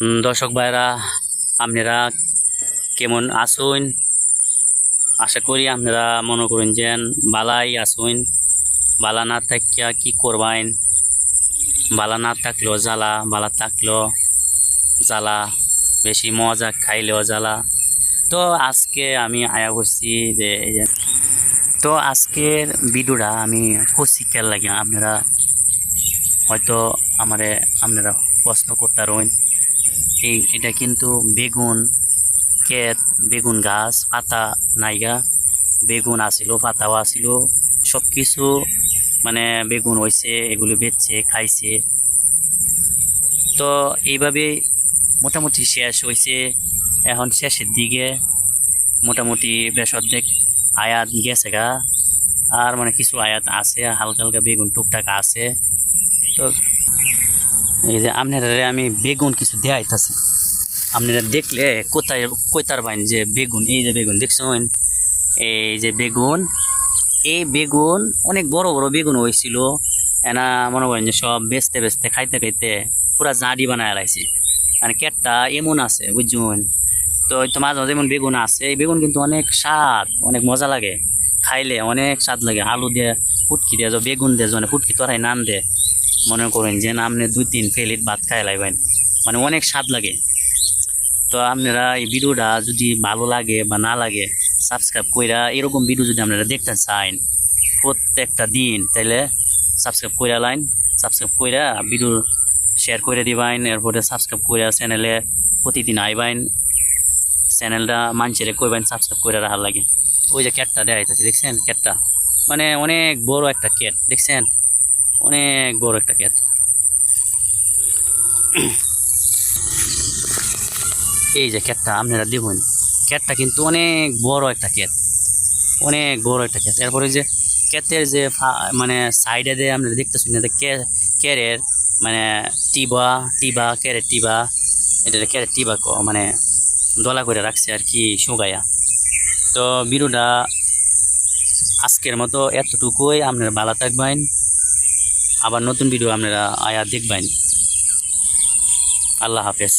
দর্শক ভাইরা আপনারা কেমন আসুন আশা করি আপনারা মনে করেন যে বালাই আসুন বালা না থাকিয়া কি করবেন? বালা না থাকলেও জ্বালা বালা থাকলেও জ্বালা, বেশি মজা খাইলেও জ্বালা। তো আজকে আমি আয়া করছি যে তো আজকের ভিডিওটা আমি কেন লাগে? আপনারা হয়তো আমারে আপনারা প্রশ্ন করতে রইন এই, এটা কিন্তু বেগুন, ক্ষেত, বেগুন গাছ, পাতা, নাইগা, বেগুন আসিল, পাতাও আসিল সব কিছু মানে বেগুন হয়েছে এগুলো বেচছে, খাইছে। তো এইভাবে মোটামুটি শেষ হয়েছে এখন শেষের দিকে মোটামুটি বেশ অর্ধেক আয়াত গেছে গা। আর মানে কিছু আয়াত আছে, হালকা হালকা বেগুন টুকটাক আছে। তো এই যে আপনারা আমি বেগুন কিছু দেখাইতেছি আপনারা দেখলে কোথায় কোথার বাইন যে বেগুন, এই যে বেগুন দেখছেন? এই যে বেগুন, এই বেগুন অনেক বড় বড় বেগুন হয়েছিল। এনা মনে করেন যে সব বেচতে বেচতে, খাইতে খাইতে পুরা জাঁড়ি বানায় লাইছি। মানে কেটটা এমন আছে, বুঝছেন? তো তো মাঝে মাঝে যেমন বেগুন আছে। এই বেগুন কিন্তু অনেক স্বাদ, অনেক মজা লাগে। খাইলে অনেক স্বাদ লাগে। আলু দিয়ে ফুটকি দিয়ে বেগুন দিয়ে মানে ফুটকি তরাই নান দে মনে করেন যে না, আপনি দুই তিন প্লেট ভাত খাই লাইবেন। মানে অনেক স্বাদ লাগে। তো আপনারা এই ভিডিওটা যদি ভালো লাগে বা না লাগে সাবস্ক্রাইব কইরা এরকম ভিডিও যদি আপনারা দেখতে চান প্রত্যেকটা দিন তাহলে সাবস্ক্রাইব কইরা লাইন। সাবস্ক্রাইব কইরা ভিডিও শেয়ার করে দিবাইন এরপরে সাবস্ক্রাইব কইরা চ্যানেলে প্রতিদিন আইবাইন চ্যানেলটা মানুষের কইবেন সাবস্ক্রাইব করে রাখার লাগে। ওই যে ক্যাটটা দেখাইতেছি, দেখছেন ক্যাটটা মানে অনেক বড় একটা ক্যাট দেখছেন? অনেক বড় একটা ক্ষেত। এই যে ক্ষেতটা আপনারা দেখুন ক্ষেতটা কিন্তু অনেক বড় একটা ক্ষেত। অনেক বড় একটা ক্ষেত। এরপরে যে ক্ষেতের যে মানে সাইডে দিয়ে আপনারা দেখতেছি না যে ক্যারের মানে টিবা টিবা ক্যারের টিবা এটা ক্যারের টিবা ক মানে দলা করে রাখছে আর কি শুকাইয়া তো ভিডিওটা আজকের মতো এতটুকুই। আপনারা ভালো থাকবেন। আবার নতুন ভিডিও আপনারা আয়া দেখবেন। আল্লাহ হাফেজ।